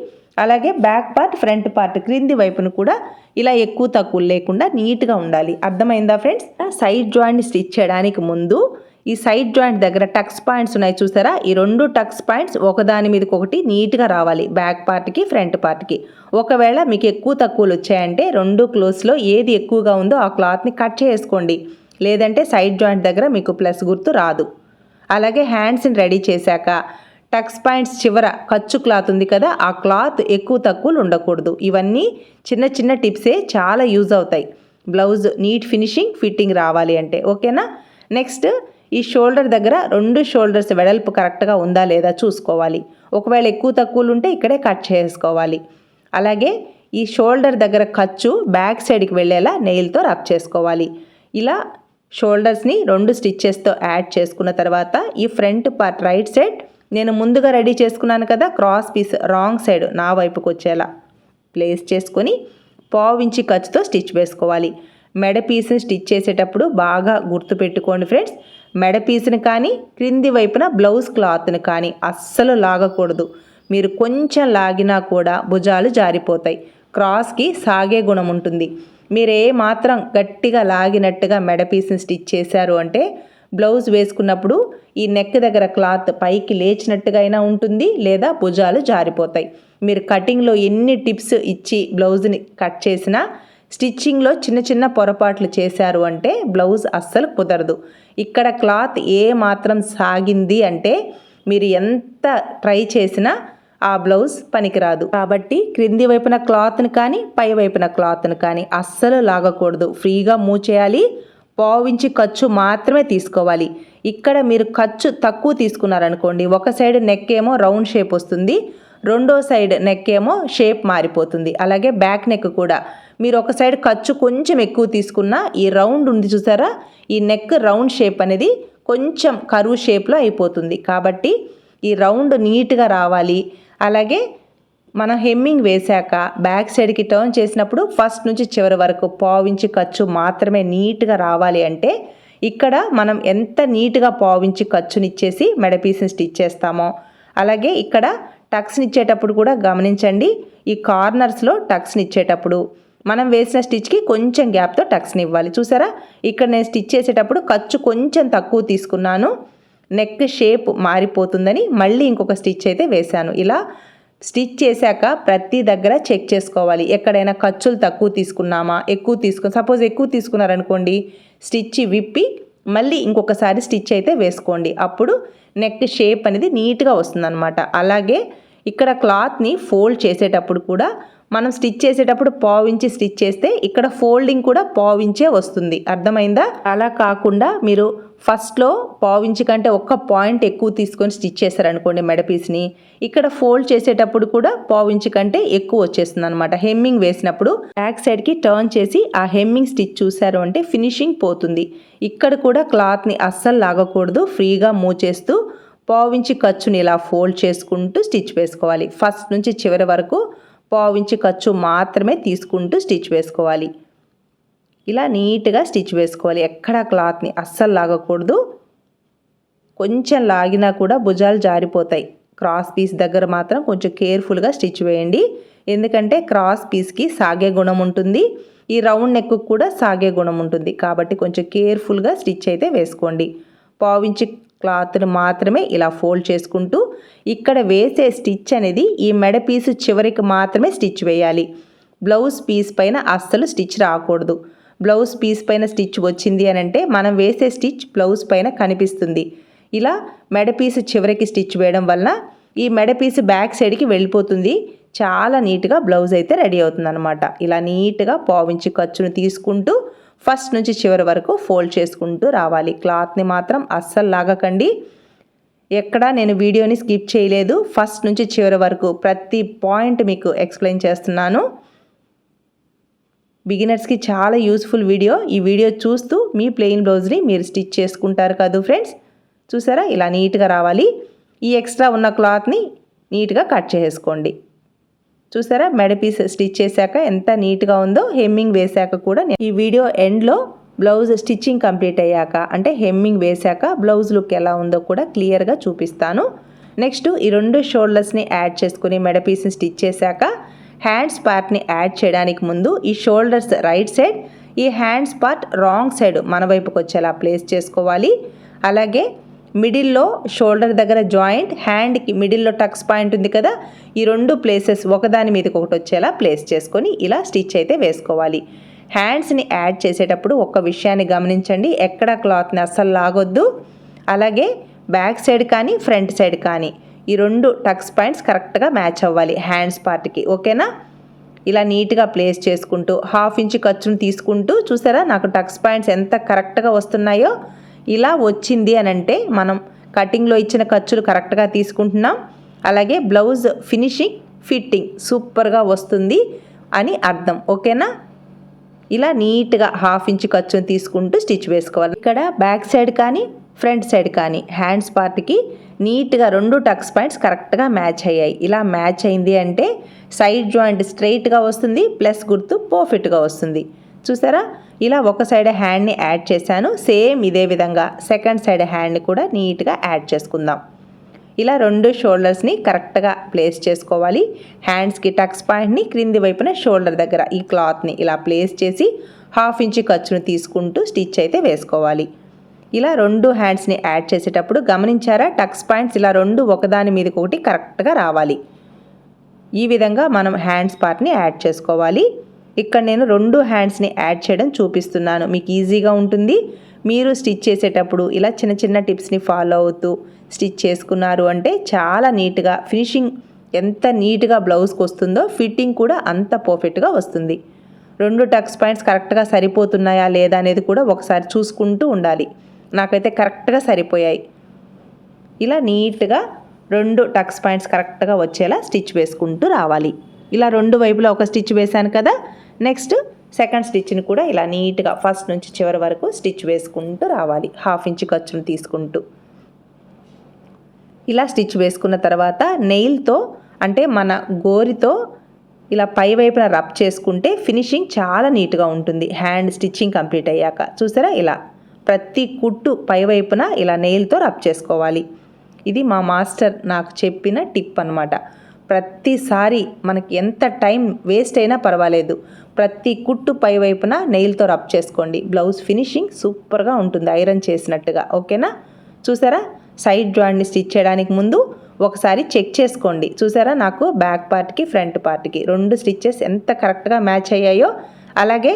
అలాగే బ్యాక్ పార్ట్ ఫ్రంట్ పార్ట్ క్రింది వైపును కూడా ఇలా ఎక్కువ తక్కువ లేకుండా నీట్గా ఉండాలి. అర్థమైందా ఫ్రెండ్స్? సైడ్ జాయింట్ స్టిచ్ చేయడానికి ముందు ఈ సైడ్ జాయింట్ దగ్గర టక్స్ పాయింట్స్ ఉన్నాయి చూసారా? ఈ రెండు టక్స్ పాయింట్స్ ఒకదాని మీదకి ఒకటి నీట్గా రావాలి. బ్యాక్ పార్ట్కి ఫ్రంట్ పార్ట్కి. ఒకవేళ మీకు ఎక్కువ తక్కువలు వచ్చాయంటే రెండు క్లోత్స్లో ఏది ఎక్కువగా ఉందో ఆ క్లాత్ని కట్ చేసుకోండి. లేదంటే సైడ్ జాయింట్ దగ్గర మీకు ప్లస్ గుర్తు రాదు. అలాగే హ్యాండ్స్ని రెడీ చేశాక టక్స్ పాయింట్స్ చివర ఖర్చు క్లాత్ ఉంది కదా ఆ క్లాత్ ఎక్కువ తక్కువలు ఉండకూడదు. ఇవన్నీ చిన్న చిన్న టిప్సే చాలా యూజ్ అవుతాయి. బ్లౌజ్ నీట్ ఫినిషింగ్ ఫిట్టింగ్ రావాలి అంటే. ఓకేనా? నెక్స్ట్ ఈ షోల్డర్ దగ్గర రెండు షోల్డర్స్ వెడల్పు కరెక్ట్గా ఉందా లేదా చూసుకోవాలి. ఒకవేళ ఎక్కువ తక్కువలు ఉంటే ఇక్కడే కట్ చేసుకోవాలి. అలాగే ఈ షోల్డర్ దగ్గర ఖర్చు బ్యాక్ సైడ్కి వెళ్ళేలా నెయిల్తో రబ్ చేసుకోవాలి. ఇలా షోల్డర్స్ని రెండు స్టిచ్చెస్తో యాడ్ చేసుకున్న తర్వాత ఈ ఫ్రంట్ పార్ట్ రైట్ సైడ్ నేను ముందుగా రెడీ చేసుకున్నాను కదా క్రాస్ పీస్ రాంగ్ సైడ్ నా వైపుకు వచ్చేలా. ప్లేస్ చేసుకొని పావించి ఖర్చుతో స్టిచ్ వేసుకోవాలి. మెడ పీస్ని స్టిచ్ చేసేటప్పుడు బాగా గుర్తుపెట్టుకోండి ఫ్రెండ్స్. మెడ పీస్ని కానీ క్రింది వైపున బ్లౌజ్ క్లాత్ని కానీ అస్సలు లాగకూడదు. మీరు కొంచెం లాగినా కూడా భుజాలు జారిపోతాయి. క్రాస్కి సాగే గుణం ఉంటుంది. మీరు ఏ మాత్రం గట్టిగా లాగినట్టుగా మెడ పీస్ని స్టిచ్ చేశారు అంటే బ్లౌజ్ వేసుకున్నప్పుడు ఈ నెక్ దగ్గర క్లాత్ పైకి లేచినట్టుగా అయినా ఉంటుంది లేదా భుజాలు జారిపోతాయి. మీరు కటింగ్లో ఎన్ని టిప్స్ ఇచ్చి బ్లౌజ్ని కట్ చేసినా స్టిచ్చింగ్లో చిన్న చిన్న పొరపాట్లు చేశారు అంటే బ్లౌజ్ అస్సలు కుదరదు. ఇక్కడ క్లాత్ ఏ మాత్రం సాగింది అంటే మీరు ఎంత ట్రై చేసినా ఆ బ్లౌజ్ పనికిరాదు. కాబట్టి క్రింది వైపున క్లాత్ని కానీ పై వైపున క్లాత్ని కానీ అస్సలు లాగకూడదు. ఫ్రీగా మూవ్ చేయాలి. పావించి ఖర్చు మాత్రమే తీసుకోవాలి. ఇక్కడ మీరు ఖర్చు తక్కువ తీసుకున్నారనుకోండి ఒక సైడ్ నెక్ ఏమో రౌండ్ షేప్ వస్తుంది రెండో సైడ్ నెక్ ఏమో షేప్ మారిపోతుంది. అలాగే బ్యాక్ నెక్ కూడా. మీరు ఒక సైడ్ ఖర్చు కొంచెం ఎక్కువ తీసుకున్నా ఈ రౌండ్ ఉంది చూసారా? ఈ నెక్ రౌండ్ షేప్ అనేది కొంచెం కరువు షేప్లో అయిపోతుంది. కాబట్టి ఈ రౌండ్ నీట్గా రావాలి. అలాగే మనం హెమ్మింగ్ వేశాక బ్యాక్ సైడ్కి టర్న్ చేసినప్పుడు ఫస్ట్ నుంచి చివరి వరకు పావించి ఖర్చు మాత్రమే నీట్గా రావాలి అంటే ఇక్కడ మనం ఎంత నీట్గా పావించి ఖర్చునిచ్చేసి మెడపీస్ని స్టిచ్ చేస్తామో. అలాగే ఇక్కడ టక్స్ని ఇచ్చేటప్పుడు కూడా గమనించండి ఈ కార్నర్స్లో టక్స్ని ఇచ్చేటప్పుడు. మనం వేసిన స్టిచ్కి కొంచెం గ్యాప్తో టక్స్ని ఇవ్వాలి. చూసారా? ఇక్కడ నేను స్టిచ్ చేసేటప్పుడు ఖర్చు కొంచెం తక్కువ తీసుకున్నాను. నెక్ షేప్ మారిపోతుందని మళ్ళీ ఇంకొక స్టిచ్ అయితే వేశాను. ఇలా స్టిచ్ చేశాక ప్రతి దగ్గర చెక్ చేసుకోవాలి. ఎక్కడైనా ఖర్చులు తక్కువ తీసుకున్నామా? ఎక్కువ తీసుకు సపోజ్ ఎక్కువ తీసుకున్నారనుకోండి స్టిచ్ విప్పి మళ్ళీ ఇంకొకసారి స్టిచ్ అయితే వేసుకోండి. అప్పుడు నెక్ షేప్ అనేది నీట్గా వస్తుందన్నమాట. అలాగే ఇక్కడ క్లాత్ని ఫోల్డ్ చేసేటప్పుడు కూడా మనం స్టిచ్ చేసేటప్పుడు పావించి స్టిచ్ చేస్తే ఇక్కడ ఫోల్డింగ్ కూడా పావించే వస్తుంది. అర్థమైందా? అలా కాకుండా మీరు ఫస్ట్లో పావించి కంటే ఒక్క పాయింట్ ఎక్కువ తీసుకొని స్టిచ్ చేశారనుకోండి మెడపీస్ని ఇక్కడ ఫోల్డ్ చేసేటప్పుడు కూడా పావించి కంటే ఎక్కువ వచ్చేస్తుంది అనమాట హెమ్మింగ్ వేసినప్పుడు బ్యాక్ సైడ్కి టర్న్ చేసి ఆ హెమ్మింగ్ స్టిచ్ చూసారు అంటే ఫినిషింగ్ పోతుంది. ఇక్కడ కూడా క్లాత్ని అస్సలు లాగకూడదు. ఫ్రీగా మూవ్ చేస్తూ పావించి ఖర్చుని ఇలా ఫోల్డ్ చేసుకుంటూ స్టిచ్ వేసుకోవాలి. ఫస్ట్ నుంచి చివరి వరకు పావించి ఖర్చు మాత్రమే తీసుకుంటూ స్టిచ్ వేసుకోవాలి. ఇలా నీట్గా స్టిచ్ వేసుకోవాలి. ఎక్కడ క్లాత్ని అస్సలు లాగకూడదు. కొంచెం లాగినా కూడా భుజాలు జారిపోతాయి. క్రాస్ పీస్ దగ్గర మాత్రం కొంచెం కేర్ఫుల్గా స్టిచ్ వేయండి. ఎందుకంటే క్రాస్ పీస్కి సాగే గుణం ఉంటుంది. ఈ రౌండ్ నెక్ కూడా సాగే గుణం ఉంటుంది. కాబట్టి కొంచెం కేర్ఫుల్గా స్టిచ్ అయితే వేసుకోండి. పావించి క్లాత్ను మాత్రమే ఇలా ఫోల్డ్ చేసుకుంటూ ఇక్కడ వేసే స్టిచ్ అనేది ఈ మెడ పీసు చివరికి మాత్రమే స్టిచ్ వేయాలి. బ్లౌజ్ పీస్ పైన అస్సలు స్టిచ్ రాకూడదు. బ్లౌజ్ పీస్ పైన స్టిచ్ వచ్చింది అని అంటే మనం వేసే స్టిచ్ బ్లౌజ్ పైన కనిపిస్తుంది. ఇలా మెడ పీస్ చివరికి స్టిచ్ వేయడం వలన ఈ మెడ పీస్ బ్యాక్ సైడ్కి వెళ్ళిపోతుంది. చాలా నీట్గా బ్లౌజ్ అయితే రెడీ అవుతుంది అనమాట ఇలా నీట్గా పావించి ఖర్చును తీసుకుంటూ ఫస్ట్ నుంచి చివరి వరకు ఫోల్డ్ చేసుకుంటూ రావాలి. క్లాత్ని మాత్రం అస్సలు లాగకండి. ఎక్కడా నేను వీడియోని స్కిప్ చేయలేదు. ఫస్ట్ నుంచి చివరి వరకు ప్రతి పాయింట్ మీకు ఎక్స్ప్లెయిన్ చేస్తున్నాను. బిగినర్స్కి చాలా యూస్ఫుల్ వీడియో. ఈ వీడియో చూస్తూ మీ ప్లెయిన్ బ్లౌజ్ని మీరు స్టిచ్ చేసుకుంటారు కాదు ఫ్రెండ్స్. చూసారా? ఇలా నీట్గా రావాలి. ఈ ఎక్స్ట్రా ఉన్న క్లాత్ని నీట్గా కట్ చేసుకోండి. చూసారా? మెడ పీస్ స్టిచ్ చేశాక ఎంత నీట్గా ఉందో హెమ్మింగ్ వేశాక కూడా ఈ వీడియో ఎండ్లో బ్లౌజ్ స్టిచ్చింగ్ కంప్లీట్ అయ్యాక అంటే హెమ్మింగ్ వేశాక బ్లౌజ్ లుక్ ఎలా ఉందో కూడా క్లియర్గా చూపిస్తాను. నెక్స్ట్ ఈ రెండు షోల్డర్స్ని యాడ్ చేసుకుని మెడ పీస్ని స్టిచ్ చేశాక హ్యాండ్స్ పార్ట్ని యాడ్ చేయడానికి ముందు ఈ షోల్డర్స్ రైట్ సైడ్ ఈ హ్యాండ్స్ పార్ట్ రాంగ్ సైడ్ మన వైపుకి వచ్చేలా ప్లేస్ చేసుకోవాలి. అలాగే మిడిల్లో షోల్డర్ దగ్గర జాయింట్ హ్యాండ్కి మిడిల్లో టక్స్ పాయింట్ ఉంది కదా ఈ రెండు ప్లేసెస్ ఒకదాని మీదకి ఒకటి వచ్చేలా ప్లేస్ చేసుకొని ఇలా స్టిచ్ అయితే వేసుకోవాలి. హ్యాండ్స్ని యాడ్ చేసేటప్పుడు ఒక విషయాన్ని గమనించండి ఎక్కడ క్లాత్ని అస్సలు లాగొద్దు. అలాగే బ్యాక్ సైడ్ కానీ ఫ్రంట్ సైడ్ కానీ. ఈ రెండు టక్స్ పాయింట్స్ కరెక్ట్గా మ్యాచ్ అవ్వాలి. హ్యాండ్స్ పార్ట్కి. ఓకేనా? ఇలా నీట్గా ప్లేస్ చేసుకుంటూ హాఫ్ ఇంచ్ ఖర్చును తీసుకుంటూ చూసారా? నాకు టక్స్ పాయింట్స్ ఎంత కరెక్ట్గా వస్తున్నాయో? ఇలా వచ్చింది అని అంటే మనం కటింగ్లో ఇచ్చిన ఖర్చులు కరెక్ట్గా తీసుకుంటున్నాం. అలాగే బ్లౌజ్ ఫినిషింగ్ ఫిట్టింగ్ సూపర్గా వస్తుంది అని అర్థం. ఓకేనా? ఇలా నీట్గా హాఫ్ ఇంచ్ ఖర్చును తీసుకుంటూ స్టిచ్ వేసుకోవాలి. ఇక్కడ బ్యాక్ సైడ్ కానీ ఫ్రంట్ సైడ్ కానీ హ్యాండ్స్ పార్ట్కి నీట్గా రెండు టక్స్ పాయింట్స్ కరెక్ట్గా మ్యాచ్ అయ్యాయి. ఇలా మ్యాచ్ అయింది అంటే సైడ్ జాయింట్ స్ట్రైట్గా వస్తుంది ప్లస్ గుర్తు పర్ఫెక్ట్గా వస్తుంది. చూసారా? ఇలా ఒక సైడ్ హ్యాండ్ని యాడ్ చేశాను సేమ్ ఇదే విధంగా సెకండ్ సైడ్ హ్యాండ్ని కూడా నీట్గా యాడ్ చేసుకుందాం. ఇలా రెండు షోల్డర్స్ని కరెక్ట్గా ప్లేస్ చేసుకోవాలి. హ్యాండ్స్కి టక్స్ పాయింట్ని క్రింది వైపున షోల్డర్ దగ్గర ఈ క్లాత్ని ఇలా ప్లేస్ చేసి హాఫ్ ఇంచ్ ఖర్చును తీసుకుంటూ స్టిచ్ అయితే వేసుకోవాలి. ఇలా రెండు హ్యాండ్స్ని యాడ్ చేసేటప్పుడు గమనించారా? టక్స్ పాయింట్స్ ఇలా రెండు ఒకదాని మీదకి ఒకటి కరెక్ట్గా రావాలి. ఈ విధంగా మనం హ్యాండ్స్ పార్ట్ని యాడ్ చేసుకోవాలి. ఇక్కడ నేను రెండు హ్యాండ్స్ని యాడ్ చేయడం చూపిస్తున్నాను. మీకు ఈజీగా ఉంటుంది. మీరు స్టిచ్ చేసేటప్పుడు ఇలా చిన్న చిన్న టిప్స్ని ఫాలో అవుతూ స్టిచ్ చేసుకున్నారు అంటే చాలా నీట్గా ఫినిషింగ్ ఎంత నీట్గా బ్లౌజ్కి వస్తుందో ఫిట్టింగ్ కూడా అంత పర్ఫెక్ట్గా వస్తుంది. రెండు టక్స్ పాయింట్స్ కరెక్ట్గా సరిపోతున్నాయా లేదా అనేది కూడా ఒకసారి చూసుకుంటూ ఉండాలి. నాకైతే కరెక్ట్గా సరిపోయాయి. ఇలా నీట్గా రెండు టక్స్ పాయింట్స్ కరెక్ట్గా వచ్చేలా స్టిచ్ వేసుకుంటూ రావాలి. ఇలా రెండు వైపులా ఒక స్టిచ్ వేశాను కదా నెక్స్ట్ సెకండ్ స్టిచ్ని కూడా ఇలా నీట్గా ఫస్ట్ నుంచి చివరి వరకు స్టిచ్ వేసుకుంటూ రావాలి. హాఫ్ ఇంచ్ ఖర్చును తీసుకుంటూ. ఇలా స్టిచ్ వేసుకున్న తర్వాత నెయిల్తో అంటే మన గోరితో ఇలా పై వైపున రబ్ చేసుకుంటే ఫినిషింగ్ చాలా నీట్గా ఉంటుంది. హ్యాండ్ స్టిచ్చింగ్ కంప్లీట్ అయ్యాక. చూసారా ఇలా? ప్రతి కుట్టు పై వైపున ఇలా నెయిల్తో రబ్ చేసుకోవాలి. ఇది మా మాస్టర్ నాకు చెప్పిన టిప్ అనమాట ప్రతిసారి మనకి ఎంత టైం వేస్ట్ అయినా పర్వాలేదు. ప్రతి కుట్టు పై వైపున నెయిల్తో రబ్ చేసుకోండి. బ్లౌజ్ ఫినిషింగ్ సూపర్గా ఉంటుంది. ఐరన్ చేసినట్టుగా. ఓకేనా? చూసారా? సైడ్ జాయింట్ని స్టిచ్ చేయడానికి ముందు ఒకసారి చెక్ చేసుకోండి. చూసారా? నాకు బ్యాక్ పార్ట్కి ఫ్రంట్ పార్ట్కి రెండు స్టిచ్చెస్ ఎంత కరెక్ట్గా మ్యాచ్ అయ్యాయో. అలాగే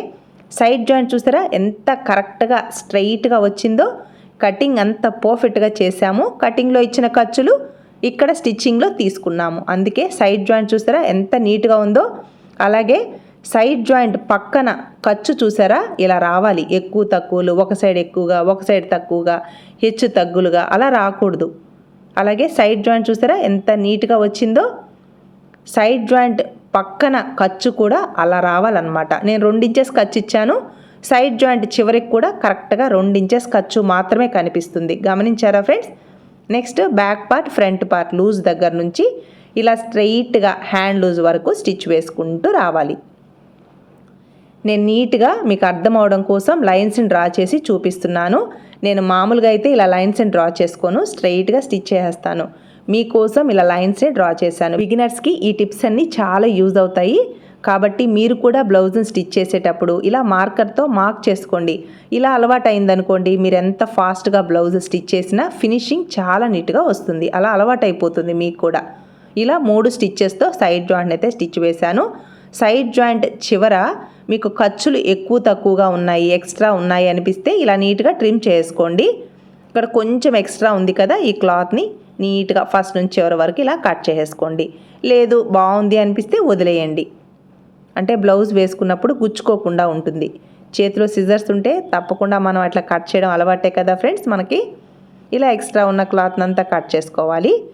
సైడ్ జాయింట్ చూసారా? ఎంత కరెక్ట్గా స్ట్రైట్గా వచ్చిందో. కటింగ్ అంత పర్ఫెక్ట్గా చేశాము. కటింగ్లో ఇచ్చిన ఖర్చులు ఇక్కడ స్టిచ్చింగ్లో తీసుకున్నాము. అందుకే సైడ్ జాయింట్ చూసారా? ఎంత నీట్గా ఉందో. అలాగే సైడ్ జాయింట్ పక్కన ఖర్చు చూసారా? ఇలా రావాలి. ఎక్కువ తక్కువలు ఒక సైడ్ ఎక్కువగా ఒక సైడ్ తక్కువగా హెచ్చు తగ్గులుగా అలా రాకూడదు. అలాగే సైడ్ జాయింట్ చూసారా? ఎంత నీట్గా వచ్చిందో. సైడ్ జాయింట్ పక్కన ఖర్చు కూడా అలా రావాలన్నమాట. నేను రెండు ఇంచెస్ ఖర్చు ఇచ్చాను. సైడ్ జాయింట్ చివరికి కూడా కరెక్ట్గా రెండు ఇంచెస్ ఖర్చు మాత్రమే కనిపిస్తుంది. గమనించారా friends? Next back part front part loose దగ్గర నుంచి ఇలా స్ట్రెయిట్గా హ్యాండ్ లూజ్ వరకు స్టిచ్ వేసుకుంటూ రావాలి. నేను నీట్గా మీకు అర్థం అవడం కోసం లైన్స్ని డ్రా చేసి చూపిస్తున్నాను. నేను మామూలుగా అయితే ఇలా లైన్స్ని డ్రా చేసుకోను. స్ట్రెయిట్గా స్టిచ్ చేసేస్తాను. మీకోసం ఇలా లైన్స్ని డ్రా చేశాను. బిగినర్స్కి ఈ టిప్స్ అన్నీ చాలా యూజ్ అవుతాయి. కాబట్టి మీరు కూడా బ్లౌజ్ని స్టిచ్ చేసేటప్పుడు ఇలా మార్కర్తో మార్క్ చేసుకోండి. ఇలా అలవాటు అయిందనుకోండి మీరు ఎంత ఫాస్ట్గా బ్లౌజ్ స్టిచ్ చేసినా ఫినిషింగ్ చాలా నీట్గా వస్తుంది. అలా అలవాటు అయిపోతుంది మీకు కూడా. ఇలా మూడు స్టిచ్చెస్తో సైడ్ జాయింట్ అయితే స్టిచ్ వేశాను. సైడ్ జాయింట్ చివర మీకు ఖర్చులు ఎక్కువ తక్కువగా ఉన్నాయి ఎక్స్ట్రా ఉన్నాయి అనిపిస్తే ఇలా నీట్గా ట్రిమ్ చేసుకోండి. ఇక్కడ కొంచెం ఎక్స్ట్రా ఉంది కదా ఈ క్లాత్ని నీట్గా ఫస్ట్ నుంచి చివరి వరకు ఇలా కట్ చేసేసుకోండి. లేదు బాగుంది అనిపిస్తే వదిలేయండి. అంటే బ్లౌజ్ వేసుకున్నప్పుడు గుచ్చుకోకుండా ఉంటుంది. చేతిలో సిజర్స్ ఉంటే తప్పకుండా మనం అట్లా కట్ చేయడం అలవాటే కదా ఫ్రెండ్స్ మనకి. ఇలా ఎక్స్ట్రా ఉన్న క్లాత్ అంతా కట్ చేసుకోవాలి.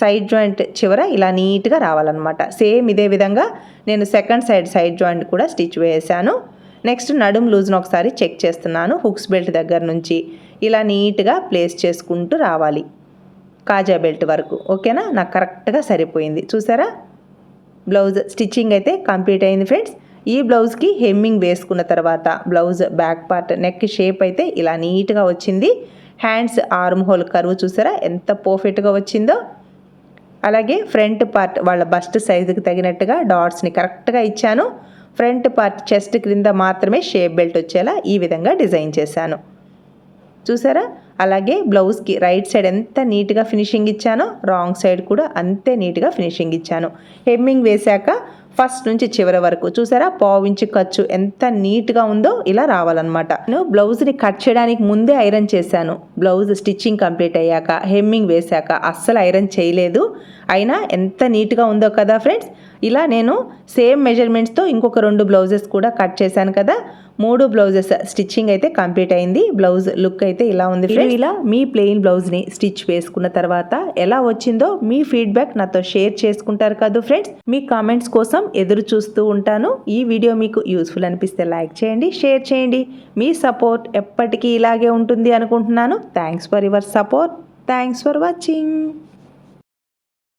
సైడ్ జాయింట్ చివర ఇలా నీట్గా రావాలన్నమాట. సేమ్ ఇదే విధంగా నేను సెకండ్ సైడ్ సైడ్ జాయింట్ కూడా స్టిచ్ వేసాను. నెక్స్ట్ నడుం లూజ్ను ఒకసారి చెక్ చేస్తున్నాను హుక్స్ బెల్ట్ దగ్గర నుంచి. ఇలా నీట్గా ప్లేస్ చేసుకుంటూ రావాలి. కాజా బెల్ట్ వరకు ఓకేనా? నాకు కరెక్ట్గా సరిపోయింది. చూసారా? బ్లౌజ్ స్టిచ్చింగ్ అయితే కంప్లీట్ అయింది ఫ్రెండ్స్. ఈ బ్లౌజ్కి హెమ్మింగ్ వేసుకున్న తర్వాత blouse back part neck shape అయితే ఇలా నీట్గా వచ్చింది. హ్యాండ్స్ ఆర్మ్ హోల్ కరువు చూసారా? ఎంత పర్ఫెక్ట్గా వచ్చిందో. అలాగే ఫ్రంట్ పార్ట్ వాళ్ళ బస్ట్ సైజుకి తగినట్టుగా డాట్స్ని కరెక్ట్గా ఇచ్చాను. ఫ్రంట్ పార్ట్ చెస్ట్ క్రింద మాత్రమే షేప్ బెల్ట్ వచ్చేలా ఈ విధంగా డిజైన్ చేశాను. చూసారా? అలాగే బ్లౌజ్కి రైట్ సైడ్ ఎంత నీట్గా ఫినిషింగ్ ఇచ్చానో రాంగ్ సైడ్ కూడా అంతే నీట్గా ఫినిషింగ్ ఇచ్చాను. హెమ్మింగ్ వేశాక ఫస్ట్ నుంచి చివరి వరకు చూసారా? పావించి ఖర్చు ఎంత నీట్గా ఉందో ఇలా రావాలన్నమాట. నేను బ్లౌజ్ని కట్ చేయడానికి ముందే ఐరన్ చేశాను. బ్లౌజ్ స్టిచ్చింగ్ కంప్లీట్ అయ్యాక హెమ్మింగ్ వేశాక అస్సలు ఐరన్ చేయలేదు. అయినా ఎంత నీట్గా ఉందో కదా ఫ్రెండ్స్ ఇలా నేను సేమ్ మెజర్మెంట్స్తో ఇంకొక రెండు బ్లౌజెస్ కూడా కట్ చేశాను కదా. మూడు బ్లౌజెస్ స్టిచ్చింగ్ అయితే కంప్లీట్ అయింది. బ్లౌజ్ లుక్ అయితే ఇలా ఉంది ఫ్రెండ్స్. ఇలా మీ ప్లెయిన్ బ్లౌజ్ని స్టిచ్ వేసుకున్న తర్వాత ఎలా వచ్చిందో మీ ఫీడ్బ్యాక్ నాతో షేర్ చేసుకుంటారు కదా ఫ్రెండ్స్. మీ కామెంట్స్ కోసం ఎదురు చూస్తూ ఉంటాను. ఈ వీడియో మీకు యూస్ఫుల్ అనిపిస్తే లైక్ చేయండి షేర్ చేయండి. మీ సపోర్ట్ ఎప్పటికీ ఇలాగే ఉంటుంది అనుకుంటున్నాను. Thanks for your support. Thanks for watching.